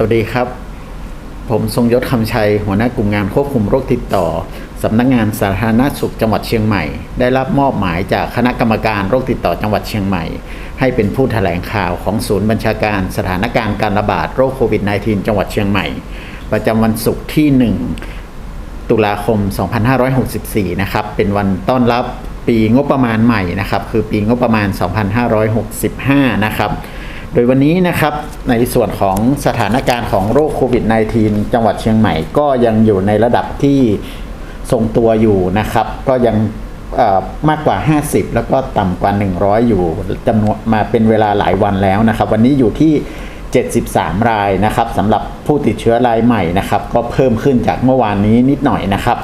สวัสดีครับ ผมทรงยศคำชัย หัวหน้ากลุ่มงานควบคุมโรคติดต่อ สำนักงานสาธารณสุขจังหวัดเชียงใหม่ ได้รับมอบหมายจากคณะกรรมการโรคติดต่อจังหวัดเชียงใหม่ ให้เป็นผู้แถลงข่าวของศูนย์บัญชาการสถานการณ์การระบาดโรคโควิด -19 จังหวัดเชียงใหม่ ประจำวันศุกร์ที่ 1 ตุลาคม 2564 นะครับ เป็นวันต้อนรับปีงบประมาณใหม่นะครับ คือปีงบประมาณ 2565 นะครับ โดยวันนี้นะครับในส่วนของสถานการณ์ของโรคโควิด -19 จังหวัดเชียงใหม่ก็ยังอยู่ในระดับที่ทรงตัวอยู่นะครับ ก็ยังมากกว่า 50 แล้วก็ต่ำกว่า 100 อยู่จำนวนมาเป็นเวลาหลายวันแล้วนะครับ วันนี้อยู่ที่ 73 รายนะครับสำหรับผู้ติดเชื้อรายใหม่นะครับ ก็เพิ่มขึ้นจากเมื่อวานนี้นิดหน่อยนะครับ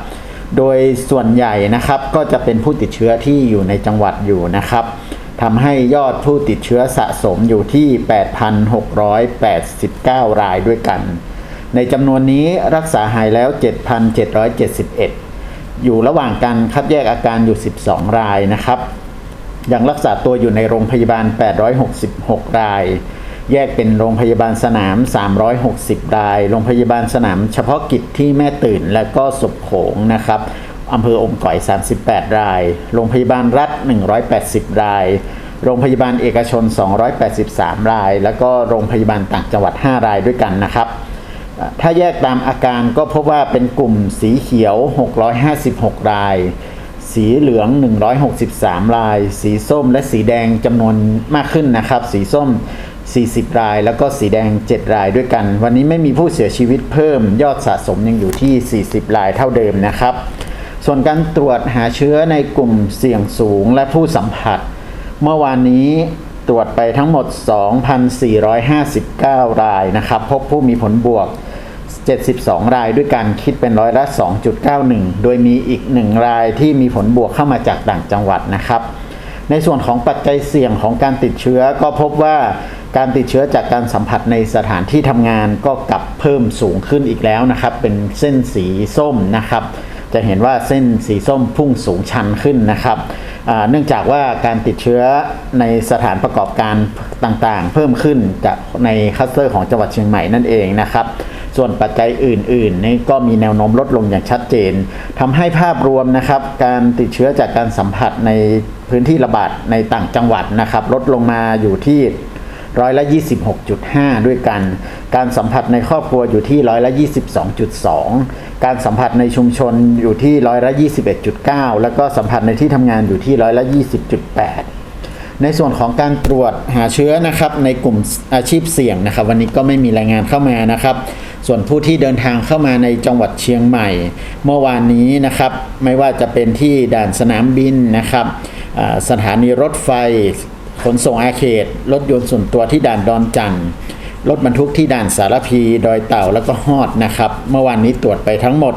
โดยส่วนใหญ่นะครับก็จะเป็นผู้ติดเชื้อที่อยู่ในจังหวัดอยู่นะครับ ทำให้ยอดผู้ติดเชื้อสะสมอยู่ที่ 8,689 รายด้วยกัน ในจำนวนนี้รักษาหายแล้ว 7,771 อยู่ระหว่างการคัดแยกอาการอยู่ 12 รายนะครับ ยังรักษาตัวอยู่ในโรงพยาบาล 866 ราย แยกเป็นโรงพยาบาลสนาม 360 ราย โรงพยาบาลสนามเฉพาะกิจที่แม่ตื่นและก็ศพโขงนะครับ อำเภออมก่อย 38 ราย โรงพยาบาลรัฐ 180 ราย โรงพยาบาลเอกชน 283 ราย แล้วก็โรงพยาบาลต่างจังหวัด 5 รายด้วยกันนะครับ ถ้าแยกตามอาการก็พบว่าเป็นกลุ่มสีเขียว 656 ราย สีเหลือง 163 ราย สีส้มและสีแดงจำนวนมากขึ้นนะครับ สีส้ม 40 ราย แล้วก็สีแดง 7 รายด้วยกัน วันนี้ไม่มีผู้เสียชีวิตเพิ่ม ยอดสะสมยังอยู่ที่ 40 รายเท่าเดิมนะครับ ส่วนการตรวจหาเชื้อในกลุ่มเสี่ยงสูงและผู้สัมผัส เมื่อวานนี้ตรวจไปทั้งหมด 2,459 รายนะครับ พบผู้มีผลบวก 72 รายด้วยกันคิดเป็นร้อยละ 2.91 โดยมีอีก 1 รายที่มีผลบวกเข้ามาจากต่างจังหวัดนะครับ ในส่วนของปัจจัยเสี่ยงของการติดเชื้อก็พบว่าการติดเชื้อจากการสัมผัสในสถานที่ทำงานก็กลับเพิ่มสูงขึ้นอีกแล้วนะครับ เป็นเส้นสีส้มนะครับ จะเห็นว่าเส้นสีส้มพุ่งสูงชันขึ้นนะครับ เนื่องจากว่าการติดเชื้อในสถานประกอบการต่างๆ เพิ่มขึ้นจากในคัสเตอร์ของจังหวัดเชียงใหม่นั่นเองนะครับ ส่วนปัจจัยอื่นๆนี่ก็มีแนวโน้มลดลงอย่างชัดเจนทำให้ภาพรวมนะครับ การติดเชื้อจากการสัมผัสในพื้นที่ระบาดในต่างจังหวัดนะครับ ลดลงมาอยู่ที่ ร้อยละ 26.5 ด้วยกัน การสัมผัสในครอบครัวอยู่ที่ร้อยละ 22.2 การสัมผัสในชุมชนอยู่ที่ร้อยละ 21.9 แล้วก็สัมผัสในที่ทำงานอยู่ที่ร้อยละ 20.8 ในส่วนของการตรวจหาเชื้อนะครับในกลุ่มอาชีพเสี่ยงนะครับ วันนี้ก็ไม่มีรายงานเข้ามานะครับ ส่วนผู้ที่เดินทางเข้ามาในจังหวัดเชียงใหม่ เมื่อวานนี้นะครับ ไม่ว่าจะเป็นที่ด่านสนามบินนะครับสถานีรถไฟ ขนส่งอาเขต รถยนต์ส่วนตัวที่ด่านดอนจันทร์รถบรรทุกที่ด่านสารพีดอยเต่าแล้วก็ฮอดนะครับ เมื่อวานนี้ตรวจไปทั้งหมด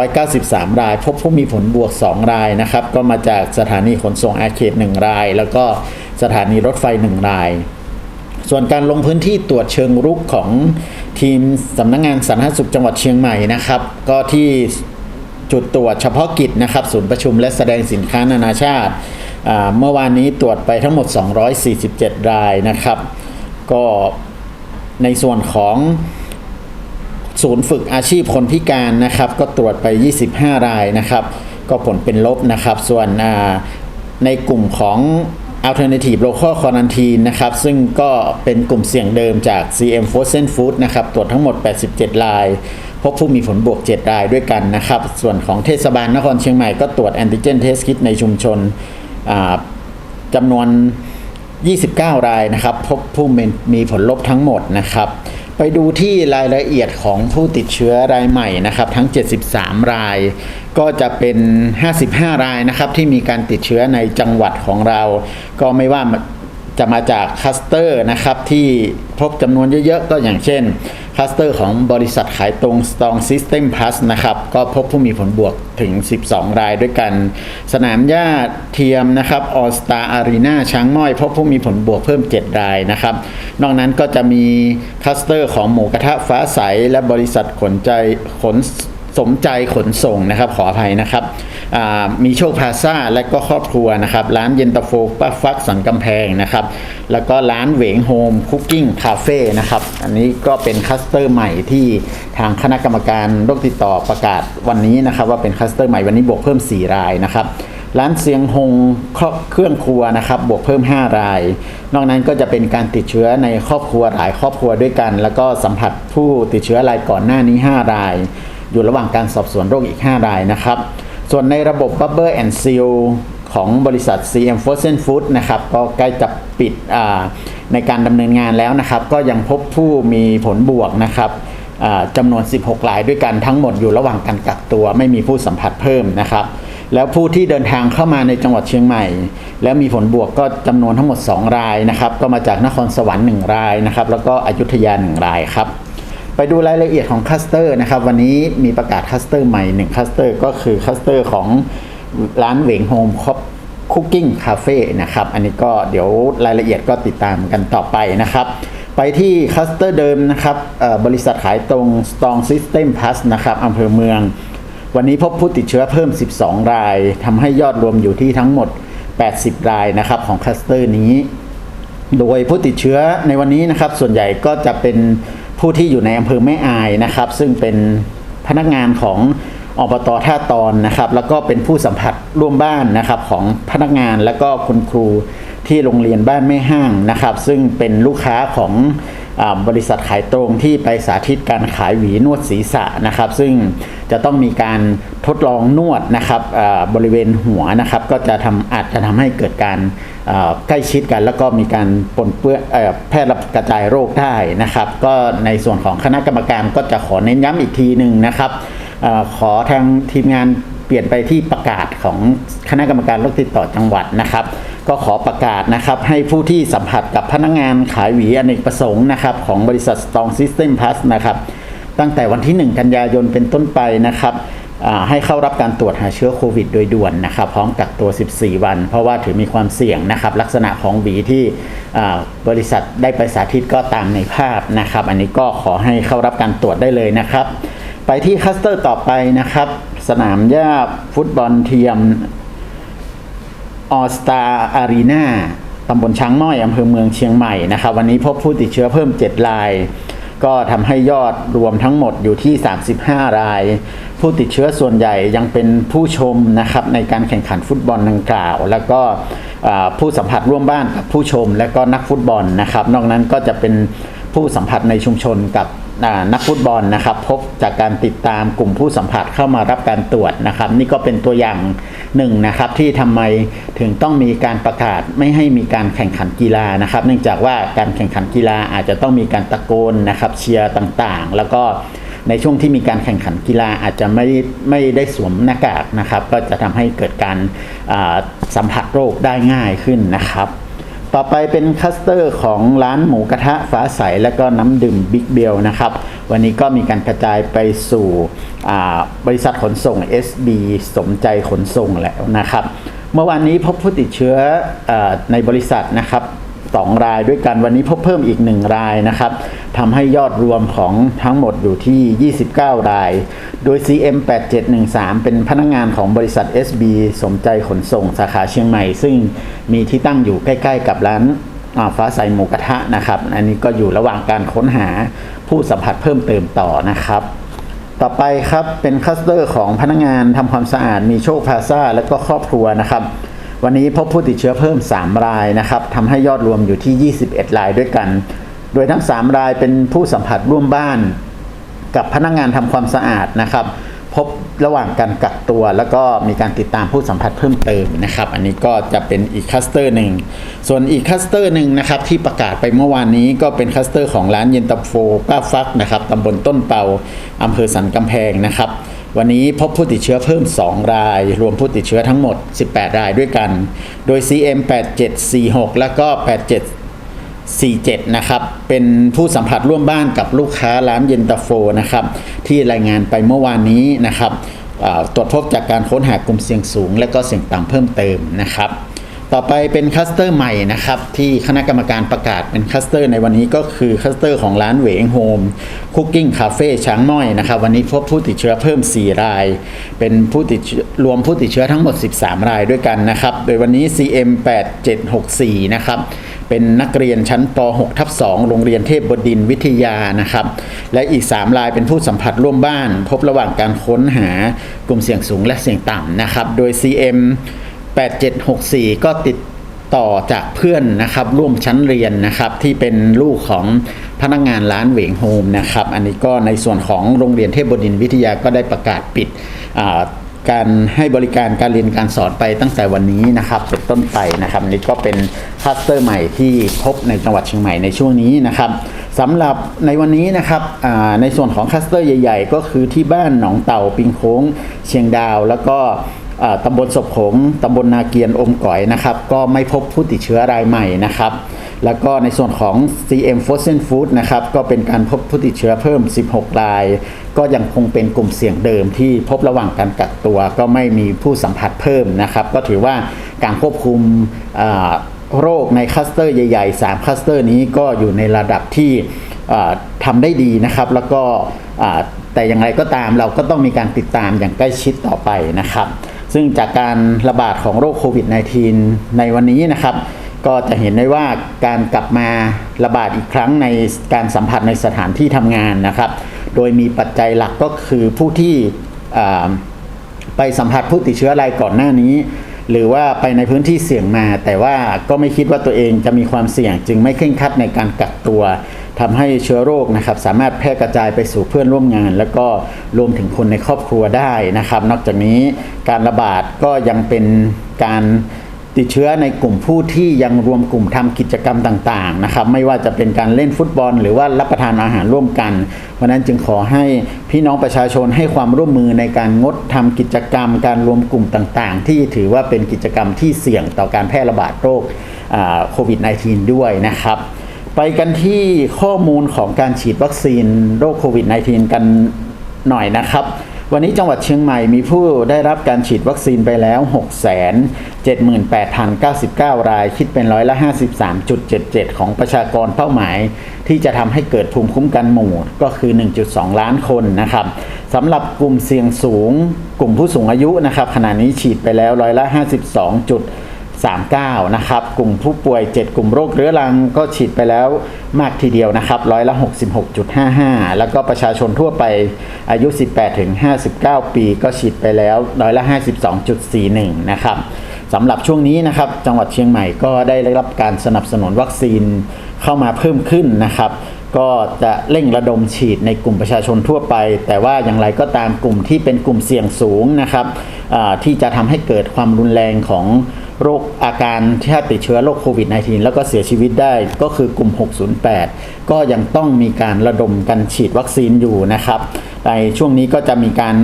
293 ราย พบผู้มีผลบวก 2 รายนะครับ ก็มาจากสถานีขนส่งอาเขต 1 ราย แล้วก็สถานีรถไฟ 1 ราย ส่วนการลงพื้นที่ตรวจเชิงรุกของทีมสำนักงงานสาธารณสุขจังหวัดเชียงใหม่นะครับ ก็ที่จุดตรวจเฉพาะกิจนะครับ ศูนย์ประชุมและแสดงสินค้านานาชาติ เมื่อวานนี้ตรวจไปทั้งหมด 247 รายนะครับ ก็ในส่วนของศูนย์ฝึกอาชีพคนพิการนะครับ ก็ตรวจไป 25 รายนะครับ ก็ผลเป็นลบนะครับ ส่วนในกลุ่มของ Alternative Local Quarantine นะครับ ซึ่งก็เป็นกลุ่มเสี่ยงเดิมจาก CM Frozen Food นะครับ ตรวจทั้งหมด 87 ราย พบผู้มีผลบวก 7 รายด้วยกันนะครับ ส่วนของเทศบาลนครเชียงใหม่ก็ตรวจแอนติเจนเทสคิดในชุมชน จำนวน 29 รายนะครับ พบผู้มีผลลบทั้งหมดนะครับ ไปดูที่รายละเอียดของผู้ติดเชื้อรายใหม่นะครับ ทั้ง 73 ราย ก็จะเป็น 55 รายนะครับ ที่มีการติดเชื้อในจังหวัดของเรา ก็ไม่ว่าจะมาจากคัสเตอร์นะครับที่พบจำนวนเยอะๆก็อย่างเช่น คลัสเตอร์ของบริษัทขายตรง Strong System Plus นะครับ ก็พบผู้มีผลบวกถึง 12 รายด้วยกัน สนามหญ้าเทียมนะครับ All Star Arena ช้างม้อยพบผู้มีผลบวกเพิ่ม 7 รายนะครับ นอกนั้นก็จะมีคลัสเตอร์ของหมูกระทะฟ้าใส และบริษัทขนใจขน สมใจขนส่งนะครับขออภัยนะครับมีโชคพาซ่าและก็ครอบครัวนะครับร้านเย็นตาโฟป้าฟักสันกำแพงนะครับแล้วก็ร้านเหวงโฮมคุกกิ้งคาเฟ่นะครับอันนี้ก็เป็นคัสเตอร์ใหม่ที่ทางคณะกรรมการโรคติดต่อประกาศวันนี้นะครับว่าเป็นคัสเตอร์ใหม่วันนี้บวกเพิ่ม 4 รายนะครับร้านเสียงฮงเครื่องครัวนะครับบวกเพิ่ม 5 ราย นอกนั้นก็จะเป็นการติดเชื้อในครอบครัวหลายครอบครัวด้วยกัน แล้วก็สัมผัสผู้ติดเชื้อรายก่อนหน้านี้ 5 ราย อยู่ระหว่างการสอบสวนโรคอีก 5 รายนะครับ ส่วนในระบบ Bubble and Seal ของบริษัท CM Frozen Food นะครับก็ใกล้จะปิดในการดำเนินงานแล้วนะครับ ก็ยังพบผู้มีผลบวกนะครับจำนวน 16 รายด้วยกันทั้งหมดอยู่ระหว่างการกักตัว ไม่มีผู้สัมผัสเพิ่มนะครับ แล้วผู้ที่เดินทางเข้ามาในจังหวัดเชียงใหม่ แล้วมีผลบวกก็จำนวนทั้งหมด 2 รายนะครับ ก็มาจากนครสวรรค์1รายนะครับ แล้วก็อยุธยา 1 รายครับ ไปดูรายละเอียดของคลัสเตอร์นะครับ วันนี้มีประกาศคลัสเตอร์ใหม่1คลัสเตอร์ก็คือคลัสเตอร์ของร้านเหวงโฮมคอปคุกกิ้งคาเฟ่นะครับ อันนี้ก็เดี๋ยวรายละเอียดก็ติดตามกันต่อไปนะครับ ไปที่คลัสเตอร์เดิมนะครับบริษัทขายตรง Strong System Plus นะครับอำเภอเมือง วันนี้พบผู้ติดเชื้อเพิ่ม 12 รายทำให้ยอดรวมอยู่ที่ทั้งหมด 80 รายนะครับของคลัสเตอร์นี้ โดยผู้ติดเชื้อในวันนี้นะครับ ส่วนใหญ่ก็จะเป็น ผู้ที่อยู่ในอำเภอแม่อายนะครับ ซึ่งเป็นพนักงานของอบตท่าตอนนะครับ แล้วก็เป็นผู้สัมผัสร่วมบ้านนะครับของพนักงานและก็คุณครูที่โรงเรียนบ้านแม่ห้างนะครับ ซึ่งเป็นลูกค้าของ บริษัทขายตรงที่ไปสาธิตการขายหวีนวดศีรษะนะครับ ซึ่งจะต้องมีการทดลองนวดนะครับบริเวณหัวนะครับก็จะทำอาจจะทำให้เกิดการใกล้ชิดกัน แล้วก็มีการปนเปื้อนเอ่อแพร่กระจายโรคได้นะครับ ก็ในส่วนของคณะกรรมการก็จะขอเน้นย้ำอีกทีหนึ่งนะครับอขอทางทีมงานเปลี่ยนไปที่ประกาศของคณะกรรมการโรคติดต่อจังหวัดนะครับ ก็ขอประกาศนะครับให้ผู้ที่สัมผัสกับพนักงานขายหวีอเนกประสงค์นะครับของบริษัท Strong System Plus นะครับตั้งแต่วันที่ 1 กันยายนเป็นต้นไปนะครับให้เข้ารับการตรวจหาเชื้อโควิดโดยด่วนนะครับพร้อมกักตัว 14 วัน เพราะว่าถือมีความเสี่ยงนะครับลักษณะของหวีที่บริษัทได้ไปสาธิตก็ตามในภาพนะครับ อันนี้ก็ขอให้เข้ารับการตรวจได้เลยนะครับ ไปที่คัสเตอร์ต่อไปนะครับ สนามหญ้าฟุตบอลเทียม ออสตาอารีนาตำบลช้างม้อยอำเภอเมืองเชียงใหม่นะครับ วันนี้พบผู้ติดเชื้อเพิ่ม 7 ราย ก็ทำให้ยอดรวมทั้งหมดอยู่ที่ 35 ราย ผู้ติดเชื้อส่วนใหญ่ยังเป็นผู้ชมนะครับในการแข่งขันฟุตบอลดังกล่าว แล้วก็ผู้สัมผัสร่วมบ้านกับผู้ชมและก็นักฟุตบอลนะครับ นอกนั้นก็จะเป็นผู้สัมผัสในชุมชนกับนักฟุตบอลนะครับ พบจากการติดตามกลุ่มผู้สัมผัสเข้ามารับการตรวจนะครับ นี่ก็เป็นตัวอย่าง หนึ่งนะครับที่ทำไมถึงต้องมีการประกาศไม่ให้มีการแข่งขันกีฬานะครับ เนื่องจากว่าการแข่งขันกีฬาอาจจะต้องมีการตะโกนนะครับเชียร์ต่างๆ แล้วก็ในช่วงที่มีการแข่งขันกีฬาอาจจะไม่ไม่ได้สวมหน้ากากนะครับ ก็จะทำให้เกิดการสัมผัสโรคได้ง่ายขึ้นนะครับ ต่อไปเป็นคัสเตอร์ของร้านหมูกระทะฟ้าใส และก็น้ำดื่มบิ๊กเบลนะครับ วันนี้ก็มีการกระจายไปสู่บริษัทขนส่ง SB สมใจขนส่งแล้วนะครับ เมื่อวานนี้พบผู้ติดเชื้ออในบริษัทนะครับ สองรายด้วยกันวันนี้พบเพิ่มอีกหนึ่งรายนะครับทำให้ยอดรวมของทั้งหมดอยู่ที่ 29 ราย โดย CM 8713 เป็นพนักงานของบริษัท SB สมใจขนส่งสาขาเชียงใหม่ ซึ่งมีที่ตั้งอยู่ใกล้ ๆ กับร้านอาฟ้าใสหมูกระทะนะครับ อันนี้ก็อยู่ระหว่างการค้นหาผู้สัมผัสเพิ่มเติมต่อนะครับต่อไปครับเป็นคัสเตอร์ของพนักงานทำความสะอาดมีโชคพาซาและก็ครอบครัวนะครับ วันนี้พบผู้ติดเชื้อเพิ่ม 3 รายนะครับทำให้ยอดรวมอยู่ที่ 21 รายด้วยกัน โดยทั้ง 3 รายเป็นผู้สัมผัสร่วมบ้าน กับพนักงานทำความสะอาดนะครับ พบระหว่างการกักตัว แล้วก็มีการติดตามผู้สัมผัสเพิ่มเติมนะครับ อันนี้ก็จะเป็นอีกคัสเตอร์หนึ่ง ส่วนอีกคัสเตอร์หนึ่งนะครับที่ประกาศไปเมื่อวานนี้ก็เป็นคัสเตอร์ของร้านเย็นตาโฟป้าฟักนะครับตำบลต้นเปาอำเภอสันกำแพงนะครับ วันนี้พบผู้ติดเชื้อเพิ่ม 2 ราย รวมผู้ติดเชื้อทั้งหมด 18 รายด้วยกัน โดย CM 8746 แล้วก็ 87 47 นะครับ เป็นผู้สัมผัสร่วมบ้านกับลูกค้าร้านเย็นตาโฟนะครับ ที่รายงานไปเมื่อวานนี้นะครับตรวจพบจากการค้นหากลุ่มเสี่ยงสูง และก็เสี่ยงต่ำเพิ่มเติมนะครับ ต่อไปเป็นคัสเตอร์ใหม่นะครับ ที่คณะกรรมการประกาศเป็นคัสเตอร์ในวันนี้ก็คือคัสเตอร์ของร้านเหวงโฮมคุกกิ้งคาเฟ่ช้างม้อยนะครับ วันนี้พบผู้ติดเชื้อเพิ่ม 4 ราย เป็นผู้ติดรวมผู้ติดเชื้อทั้งหมด 13 รายด้วยกันนะครับ โดยวันนี้ CM 8764 นะครับเป็นนักเรียนชั้นป .6 ทับ2โรงเรียนเทพบดินทร์วิทยานะครับ และอีก 3 รายเป็นผู้สัมผัสร่วมบ้าน พบระหว่างการค้นหากลุ่มเสี่ยงสูงและเสี่ยงต่ำนะครับ โดย CM 8764 ก็ติดต่อจากเพื่อนนะครับร่วมชั้นเรียนนะครับที่เป็นลูกของพนักงานร้านเหวงโฮมนะครับอันนี้ก็ในส่วนของโรงเรียนเทพบดินทร์วิทยาก็ได้ประกาศปิดการให้บริการการเรียนการสอนไปตั้งแต่วันนี้นะครับเป็นต้นไปนะครับนี่ก็เป็นคลัสเตอร์ใหม่ที่พบในจังหวัดเชียงใหม่ในช่วงนี้นะครับสำหรับในวันนี้นะครับในส่วนของคลัสเตอร์ใหญ่ ๆ ก็คือที่บ้านหนองเต่าปิงโค้งเชียงดาว แล้วก็ ตำบลศพโขงตำบลนาเกียนอมก๋อยนะครับ ก็ไม่พบผู้ติดเชื้อรายใหม่นะครับ แล้วก็ในส่วนของ CM Frozen Food นะครับ ก็เป็นการพบผู้ติดเชื้อเพิ่ม 16 ราย ก็ยังคงเป็นกลุ่มเสี่ยงเดิมที่พบระหว่างการกักตัว ก็ไม่มีผู้สัมผัสเพิ่มนะครับ ก็ถือว่าการควบคุมโรคในคลัสเตอร์ใหญ่ ๆ 3คลัสเตอร์นี้ก็อยู่ในระดับที่ทำได้ดีนะครับ แล้วก็แต่อย่างไรก็ตามเราก็ต้องมีการติดตามอย่างใกล้ชิดต่อไปนะครับ ซึ่งจากการระบาดของโรคโควิด -19 ในวันนี้นะครับ ก็จะเห็นได้ว่าการกลับมาระบาดอีกครั้งในการสัมผัสในสถานที่ทำงานนะครับ โดยมีปัจจัยหลักก็คือผู้ที่ไปสัมผัสผู้ติดเชื้อรายก่อนหน้านี้ หรือว่าไปในพื้นที่เสี่ยงมา แต่ว่าก็ไม่คิดว่าตัวเองจะมีความเสี่ยงจึงไม่เคร่งครัดในการกักตัว ทำให้เชื้อโรคนะครับสามารถแพร่กระจายไปสู่เพื่อนร่วมงาน แล้วก็รวมถึงคนในครอบครัวได้นะครับ นอกจากนี้การระบาดก็ยังเป็นการติดเชื้อในกลุ่มผู้ที่ยังรวมกลุ่มทำกิจกรรมต่างๆนะครับ ไม่ว่าจะเป็นการเล่นฟุตบอล หรือว่ารับประทานอาหารร่วมกัน เพราะฉะนั้นจึงขอให้พี่น้องประชาชนให้ความร่วมมือในการงดทำกิจกรรม การรวมกลุ่มต่างๆ ที่ถือว่าเป็นกิจกรรมที่เสี่ยงต่อการแพร่ระบาดโรคอ่าโควิด -19 ด้วยนะครับ ไปกันที่ข้อมูลของการฉีดวัคซีนโรคโควิด -19 กันหน่อยนะครับ วันนี้จังหวัดเชียงใหม่มีผู้ได้รับการฉีดวัคซีนไปแล้ว 678,099 ราย คิดเป็นร้อยละ 53.77 ของประชากรเป้าหมาย ที่จะทำให้เกิดภูมิคุ้มกันหมู่ก็คือ 1.2 ล้านคนนะครับสำหรับกลุ่มเสี่ยงสูง กลุ่มผู้สูงอายุนะครับขณะนี้ฉีดไปแล้วร้อยละ 52. 39 นะครับ กลุ่มผู้ป่วย 7 กลุ่มโรคเรื้อรังก็ฉีดไปแล้วมากทีเดียวนะครับร้อยละ 66.55 แล้วก็ประชาชนทั่วไปอายุ 18 ถึง 59 ปีก็ฉีดไปแล้วร้อยละ 52.41 นะครับสำหรับช่วงนี้นะครับ จังหวัดเชียงใหม่ก็ได้รับการสนับสนุนวัคซีนเข้ามาเพิ่มขึ้นนะครับก็จะเร่งระดมฉีดในกลุ่มประชาชนทั่วไป แต่ว่าอย่างไรก็ตามกลุ่มที่เป็นกลุ่มเสี่ยงสูงนะครับที่จะทำให้เกิดความรุนแรงของ โรคอาการที่ติดเชื้อโรคโควิด -19 แล้วก็เสียชีวิตได้ก็คือกลุ่ม 608 ก็ยังต้องมีการระดมกันฉีดวัคซีนอยู่นะครับ ในช่วงนี้ก็จะมีการ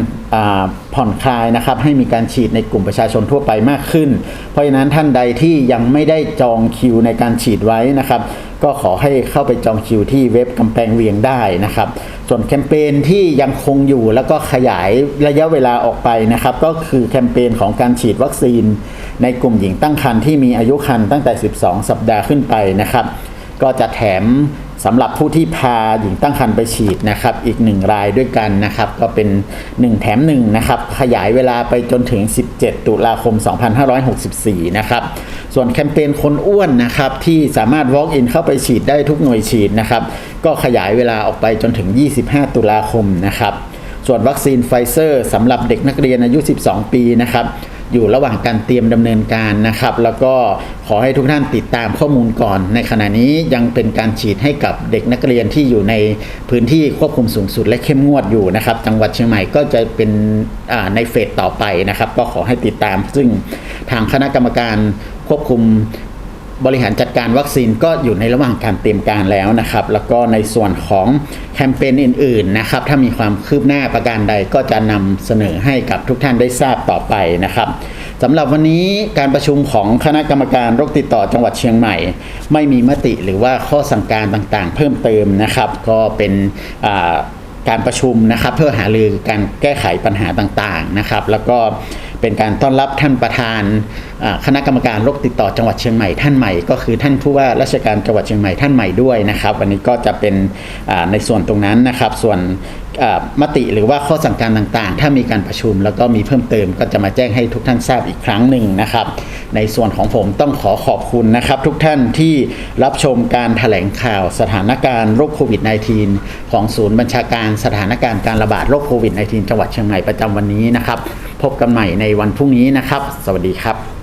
าผ่อนคลายนะครับ ให้มีการฉีดในกลุ่มประชาชนทั่วไปมากขึ้น เพราะฉะนั้นท่านใดที่ยังไม่ได้จองคิวในการฉีดไว้นะครับ ก็ขอให้เข้าไปจองคิวที่เว็บกำแพงเวียงได้นะครับ ส่วนแคมเปญที่ยังคงอยู่แล้วก็ขยายระยะเวลาออกไปนะครับ ก็คือแคมเปญของการฉีดวัคซีน ในกลุ่มหญิงตั้งครรภ์ที่มีอายุครรภ์ตั้งแต่ 12 สัปดาห์ขึ้นไปนะครับ ก็จะแถมสำหรับผู้ที่พาหญิงตั้งครรภ์ไปฉีดนะครับ อีกหนึ่งรายด้วยกันนะครับ ก็เป็น 1 แถม1นะครับขยายเวลาไปจนถึง 17 ตุลาคม 2564 นะครับ ส่วนแคมเปญคนอ้วนนะครับที่สามารถ walk in เข้าไปฉีดได้ทุกหน่วยฉีดนะครับ ก็ขยายเวลาออกไปจนถึง 25 ตุลาคมนะครับ ส่วนวัคซีนไฟเซอร์สำหรับเด็กนักเรียนอายุ 12 ปีนะครับอยู่ระหว่างการเตรียมดำเนินการนะครับ แล้วก็ขอให้ทุกท่านติดตามข้อมูลก่อน ในขณะนี้ยังเป็นการฉีดให้กับเด็กนักเรียนที่อยู่ในพื้นที่ควบคุมสูงสุดและเข้มงวดอยู่นะครับ จังหวัดเชียงใหม่ก็จะเป็นในเฟสต่อไปนะครับ ก็ขอให้ติดตาม ซึ่งทางคณะกรรมการควบคุม บริหารจัดการวัคซีนก็อยู่ในระหว่างการเตรียมการแล้วนะครับ แล้วก็ในส่วนของแคมเปญอื่นๆนะครับ ถ้ามีความคืบหน้าประการใดก็จะนำเสนอให้กับทุกท่านได้ทราบต่อไปนะครับสำหรับวันนี้การประชุมของคณะกรรมการโรคติดต่อจังหวัดเชียงใหม่ ไม่มีมติหรือว่าข้อสั่งการต่างๆ เพิ่มเติมนะครับ ก็เป็นอ่า การประชุมนะครับ เพื่อหารือการแก้ไขปัญหาต่างๆนะครับ แล้วก็เป็นการต้อนรับท่านประธานคณะกรรมการโรคติดต่อจังหวัดเชียงใหม่ท่านใหม่ก็คือท่านผู้ว่าราชการจังหวัดเชียงใหม่ท่านใหม่ด้วยนะครับวันนี้ก็จะเป็นในส่วนตรงนั้นนะครับ ส่วน มติหรือว่าข้อสั่งการต่างๆ ถ้ามีการประชุมแล้วก็มีเพิ่มเติมก็จะมาแจ้งให้ทุกท่านทราบอีกครั้งหนึ่งนะครับ ในส่วนของผมต้องขอขอบคุณนะครับ ทุกท่านที่รับชมการแถลงข่าวสถานการณ์โรคโควิด -19 ของศูนย์บัญชาการสถานการณ์การระบาดโรคโควิด -19 จังหวัดเชียงใหม่ประจำวันนี้นะครับ พบกันใหม่ในวันพรุ่งนี้นะครับ สวัสดีครับ